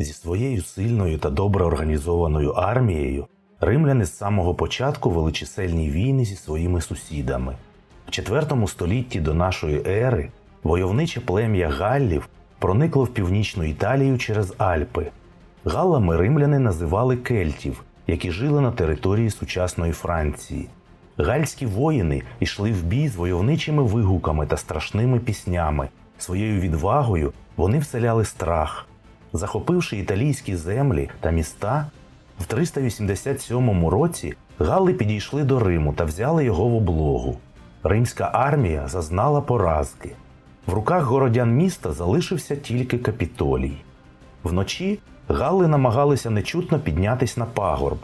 Зі своєю сильною та добре організованою армією римляни з самого початку вели чисельні війни зі своїми сусідами. В IV столітті до нашої ери войовниче плем'я Галлів проникло в північну Італію через Альпи. Галлами римляни називали кельтів, які жили на території сучасної Франції. Гальські воїни йшли в бій з войовничими вигуками та страшними піснями. Своєю відвагою вони вселяли страх. Захопивши італійські землі та міста, в 387 році Галли підійшли до Риму та взяли його в облогу. Римська армія зазнала поразки. В руках городян міста залишився тільки капітолій. Вночі Галли намагалися нечутно піднятись на пагорб.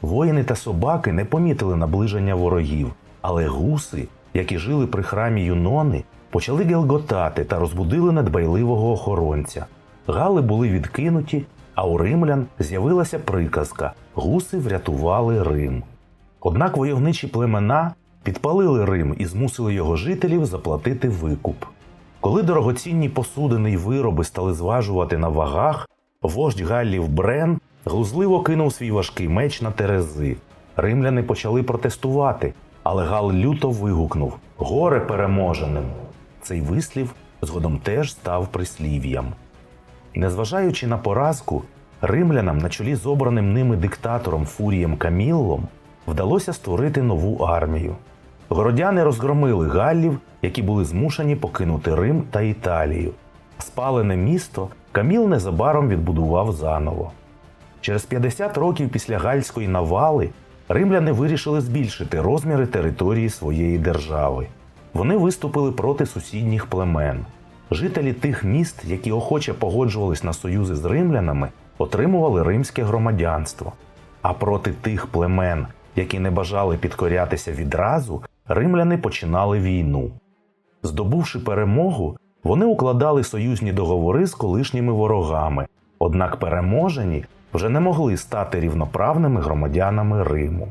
Воїни та собаки не помітили наближення ворогів, але гуси, які жили при храмі Юнони, почали гелготати та розбудили надбайливого охоронця. Гали були відкинуті, а у римлян з'явилася приказка гуси врятували Рим. Однак войовничі племена підпалили Рим і змусили його жителів заплатити викуп. Коли дорогоцінні посудини й вироби стали зважувати на вагах, вождь Галлів Брен глузливо кинув свій важкий меч на терези. Римляни почали протестувати, але Гал люто вигукнув Горе переможеним. Цей вислів згодом теж став прислів'ям. Незважаючи на поразку, римлянам на чолі з обраним ними диктатором Фурієм Каміллом вдалося створити нову армію. Городяни розгромили галлів, які були змушені покинути Рим та Італію. Спалене місто Каміл незабаром відбудував заново. Через 50 років після гальської навали римляни вирішили збільшити розміри території своєї держави. Вони виступили проти сусідніх племен. Жителі тих міст, які охоче погоджувались на союзи з римлянами, отримували римське громадянство. А проти тих племен, які не бажали підкорятися відразу, римляни починали війну. Здобувши перемогу, вони укладали союзні договори з колишніми ворогами, однак переможені вже не могли стати рівноправними громадянами Риму.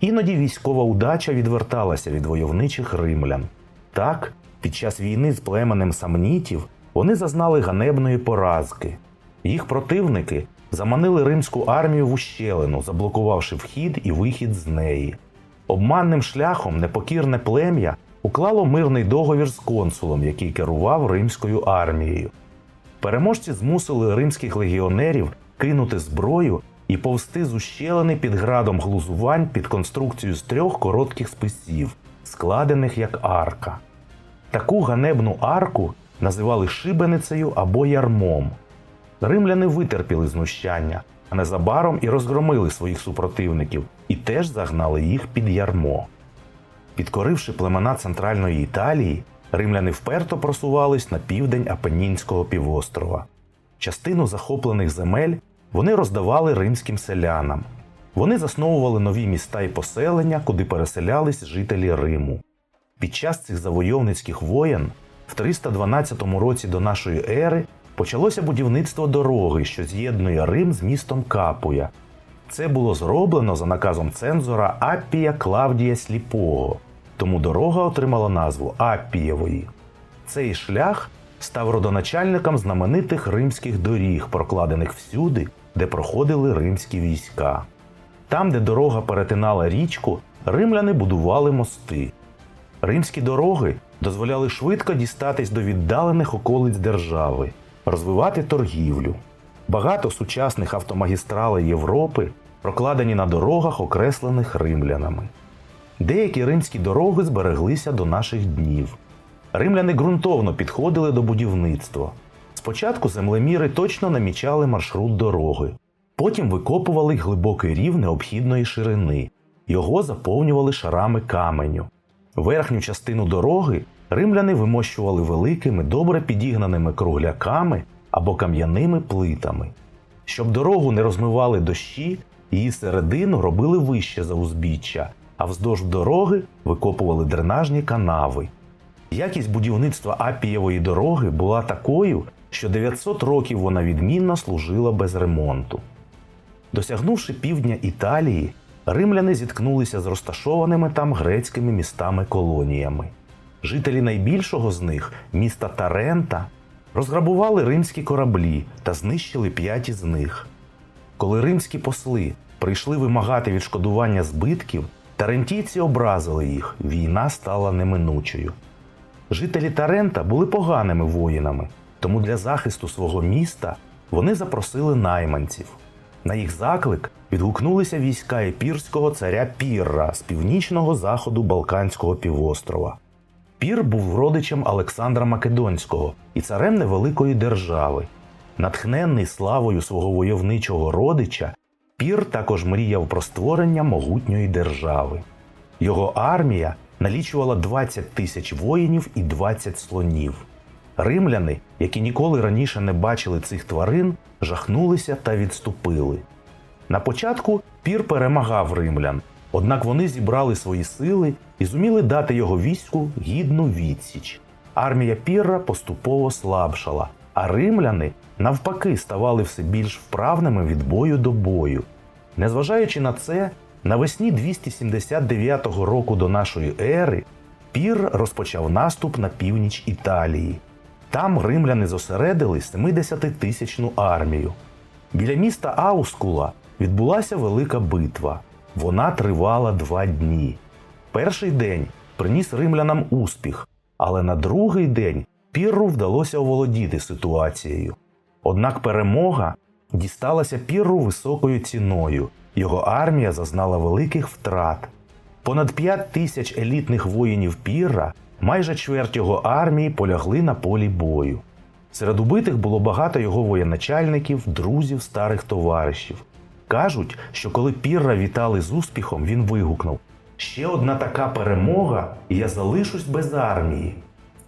Іноді військова удача відверталася від войовничих римлян. Так, під час війни з племенем самнітів вони зазнали ганебної поразки. Їх противники заманили римську армію в ущелину, заблокувавши вхід і вихід з неї. Обманним шляхом непокірне плем'я уклало мирний договір з консулом, який керував римською армією. Переможці змусили римських легіонерів кинути зброю і повсти з ущелини під градом глузувань під конструкцію з трьох коротких списів, складених як арка. Таку ганебну арку називали шибеницею або ярмом. Римляни витерпіли знущання, а незабаром і розгромили своїх супротивників і теж загнали їх під ярмо. Підкоривши племена центральної Італії, римляни вперто просувались на південь Апеннінського півострова. Частину захоплених земель вони роздавали римським селянам. Вони засновували нові міста і поселення, куди переселялись жителі Риму. Під час цих завойовницьких воєн в 312 році до нашої ери почалося будівництво дороги, що з'єднує Рим з містом Капуя. Це було зроблено за наказом цензора Аппія Клавдія Сліпого, тому дорога отримала назву Аппієвої. Цей шлях став родоначальником знаменитих римських доріг, прокладених всюди, де проходили римські війська. Там, де дорога перетинала річку, римляни будували мости. Римські дороги дозволяли швидко дістатись до віддалених околиць держави, розвивати торгівлю. Багато сучасних автомагістралей Європи прокладені на дорогах, окреслених римлянами. Деякі римські дороги збереглися до наших днів. Римляни ґрунтовно підходили до будівництва. Спочатку землеміри точно намічали маршрут дороги, потім викопували глибокий рів необхідної ширини, його заповнювали шарами каменю. Верхню частину дороги римляни вимощували великими, добре підігнаними кругляками або кам'яними плитами. Щоб дорогу не розмивали дощі, її середину робили вище за узбіччя, а вздовж дороги викопували дренажні канави. Якість будівництва Апієвої дороги була такою, що 900 років вона відмінно служила без ремонту. Досягнувши півдня Італії, римляни зіткнулися з розташованими там грецькими містами-колоніями. Жителі найбільшого з них, міста Тарента, розграбували римські кораблі та знищили п'ять із них. Коли римські посли прийшли вимагати відшкодування збитків, тарентійці образили їх, війна стала неминучою. Жителі Тарента були поганими воїнами, тому для захисту свого міста вони запросили найманців. На їх заклик відгукнулися війська епірського царя Пірра з північного заходу Балканського півострова. Пір був родичем Олександра Македонського і царем невеликої держави. Натхненний славою свого войовничого родича, Пір також мріяв про створення могутньої держави. Його армія налічувала 20 тисяч воїнів і 20 слонів. Римляни, які ніколи раніше не бачили цих тварин, жахнулися та відступили. На початку пір перемагав римлян, однак вони зібрали свої сили і зуміли дати його війську гідну відсіч. Армія Пірра поступово слабшала, а римляни навпаки ставали все більш вправними від бою до бою. Незважаючи на це, навесні 279 року до нашої ери Пір розпочав наступ на північ Італії. Там римляни зосередили 70-тисячну армію. Біля міста Аускула відбулася велика битва. Вона тривала два дні. Перший день приніс римлянам успіх, але на другий день Пірру вдалося оволодіти ситуацією. Однак перемога дісталася Пірру високою ціною. Його армія зазнала великих втрат. Понад 5 тисяч елітних воїнів Пірра, майже чверть його армії полягли на полі бою. Серед убитих було багато його воєначальників, друзів, старих товаришів. Кажуть, що коли Пірра вітали з успіхом, він вигукнув: Ще одна така перемога, і я залишусь без армії.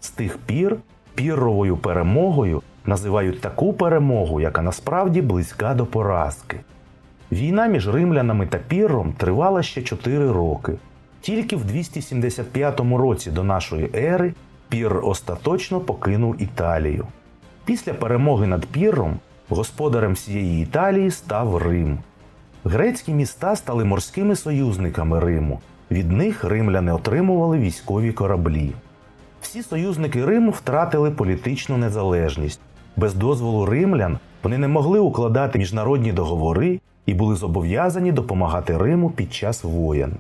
З тих пір пірровою перемогою називають таку перемогу, яка насправді близька до поразки. Війна між римлянами та Пірром тривала ще 4 роки. Тільки в 275 році до нашої ери Пір остаточно покинув Італію. Після перемоги над Пірром господарем всієї Італії став Рим. Грецькі міста стали морськими союзниками Риму. Від них римляни отримували військові кораблі. Всі союзники Риму втратили політичну незалежність. Без дозволу римлян вони не могли укладати міжнародні договори і були зобов'язані допомагати Риму під час воєн.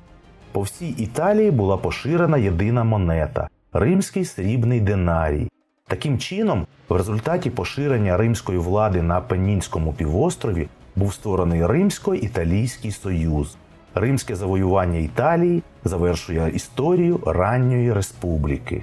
По всій Італії була поширена єдина монета римський срібний динарій. Таким чином, в результаті поширення римської влади на Пенінському півострові був створений Римсько-Італійський союз. Римське завоювання Італії завершує історію ранньої республіки.